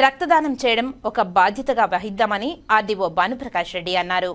రక్తదానం చేయడం ఒక బాధ్యతగా వహిద్దామని ఆర్డీఓ భానుప్రకాష్ రెడ్డి అన్నారు.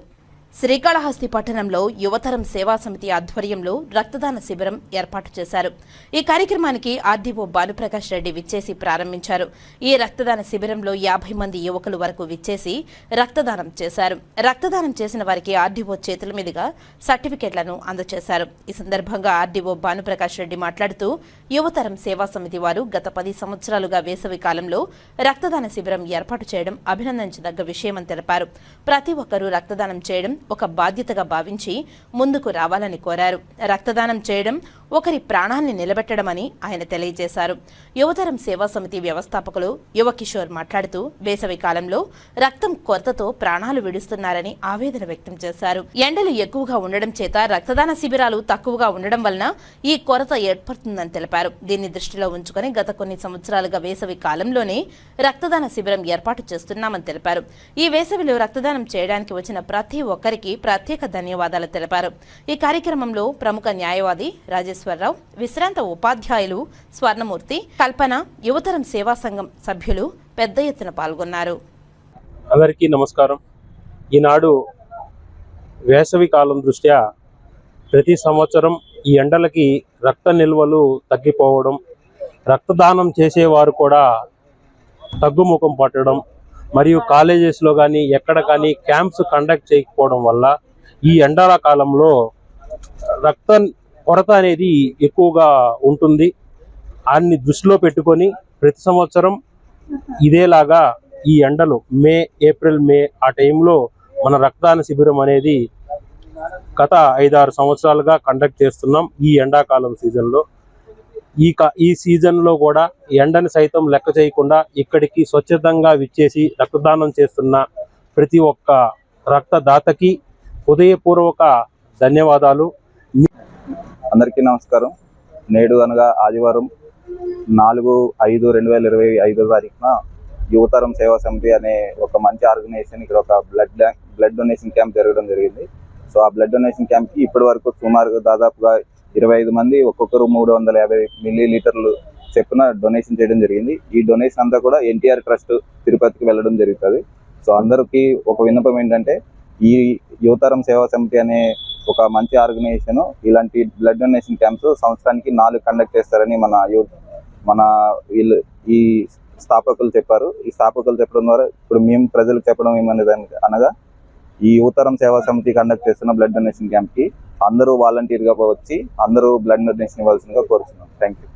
శ్రీకాళహస్తి పట్టణంలో యువతరం సేవా సమితి ఆధ్వర్యంలో రక్తదాన శిబిరం ఏర్పాటు చేశారు. ఈ కార్యక్రమానికి ఆర్డీఓ భానుప్రకాష్ రెడ్డి విచ్చేసి ప్రారంభించారు. ఈ రక్తదాన శిబిరంలో యాభై మంది యువకులు వరకు విచ్చేసి రక్తదానం చేశారు. రక్తదానం చేసిన వారికి ఆర్డీఓ చేతుల మీదుగా సర్టిఫికెట్లను అందజేశారు. ఈ సందర్భంగా ఆర్డీఓ భానుప్రకాష్ రెడ్డి మాట్లాడుతూ యువతరం సేవా సమితి వారు గత పది సంవత్సరాలుగా వేసవి కాలంలో రక్తదాన శిబిరం ఏర్పాటు చేయడం అభినందించదగ్గ విషయమని తెలిపారు. ప్రతి ఒక్కరూ రక్తదానం చేయడం ఒక బాధ్యతగా భావించి ముందుకు రావాలని కోరారు. రక్తదానం చేయడం ఒకరి ప్రాణాల్ని నిలబెట్టడమని ఆయన తెలియజేశారు. యువతరం సేవా సమితి వ్యవస్థాపకులు యువకిషోర్ మాట్లాడుతూ వేసవి కాలంలో రక్తం కొరతతో ప్రాణాలు విడుస్తున్నారని ఆవేదన వ్యక్తం చేశారు. ఎండలు ఎక్కువగా ఉండడం చేత రక్తదాన శిబిరాలు తక్కువగా ఉండడం వలన ఈ కొరత ఏర్పడుతుందని తెలిపారు. దీన్ని దృష్టిలో ఉంచుకొని గత కొన్ని సంవత్సరాలుగా వేసవి కాలంలోనే రక్తదాన శిబిరం ఏర్పాటు చేస్తున్నామని తెలిపారు. ఈ వేసవిలో రక్తదానం చేయడానికి వచ్చిన ప్రతి ఒక్కరికి ప్రత్యేక ధన్యవాదాలు తెలిపారు. ఈ కార్యక్రమంలో ప్రముఖ న్యాయవాది నాగేశ్వరరావు విశ్రాంత ఉపాధ్యాయులు స్వర్ణమూర్తి కల్పన యువతరం సేవా సంఘం సభ్యులు పెద్ద ఎత్తున పాల్గొన్నారు. అందరికీ నమస్కారం. ఈనాడు వేసవి కాలం దృష్ట్యా ప్రతి సంవత్సరం ఈ ఎండలకి రక్త నిల్వలు తగ్గిపోవడం రక్తదానం చేసేవారు కూడా తగ్గుముఖం పట్టడం మరియు కాలేజెస్లో కానీ ఎక్కడ కానీ క్యాంప్స్ కండక్ట్ చేయకపోవడం వల్ల ఈ ఎండల కాలంలో రక్త కొరత అనేది ఎక్కువగా ఉంటుంది. దాన్ని దృష్టిలో పెట్టుకొని ప్రతి సంవత్సరం ఇదేలాగా ఈ ఎండలు మే ఏప్రిల్ మే ఆ టైంలో మన రక్తదాన శిబిరం అనేది గత ఐదారు సంవత్సరాలుగా కండక్ట్ చేస్తున్నాం ఈ ఎండాకాలం సీజన్లో ఈ ఈ సీజన్లో కూడా ఎండని సైతం లెక్క చేయకుండా ఇక్కడికి స్వచ్ఛందంగా విచ్చేసి రక్తదానం చేస్తున్న ప్రతి ఒక్క రక్తదాతకి హృదయపూర్వక ధన్యవాదాలు. అందరికీ నమస్కారం. నేడు అనగా ఆదివారం నాలుగు ఐదు రెండు వేల ఇరవై ఐదో తారీఖున యువతరం సేవా సమితి అనే ఒక మంచి ఆర్గనైజేషన్ ఇక్కడ ఒక blood bank blood donation camp జరగడం జరిగింది. సో ఆ బ్లడ్ డొనేషన్ క్యాంప్కి ఇప్పటి వరకు సుమారుగా దాదాపుగా ఇరవై ఐదు మంది ఒక్కొక్కరు మూడు వందల యాభై మిల్లీ లీటర్లు చెప్పున డొనేషన్ చేయడం జరిగింది. ఈ డొనేషన్ అంతా కూడా ఎన్టీఆర్ ట్రస్ట్ తిరుపతికి వెళ్ళడం జరుగుతుంది. సో అందరికీ ఒక విన్నపం ఏంటంటే ఈ యువతరం సేవా సమితి అనే ఒక మంచి ఆర్గనైజేషన్ ఇలాంటి బ్లడ్ డొనేషన్ క్యాంప్స్ సంవత్సరానికి నాలుగు కండక్ట్ చేస్తారని మన యూత్ మన వీళ్ళు ఈ స్థాపకులు చెప్పారు. ఈ స్థాపకులు చెప్పడం ద్వారా ఇప్పుడు మేము ప్రజలకు చెప్పడం ఏమనేది అనగా ఈ యువతరం సేవా సమితి కండక్ట్ చేస్తున్న బ్లడ్ డొనేషన్ క్యాంప్కి అందరూ వాలంటీర్గా వచ్చి అందరూ బ్లడ్ డొనేషన్ ఇవ్వాల్సిందిగా కోరుతున్నాం థ్యాంక్ యూ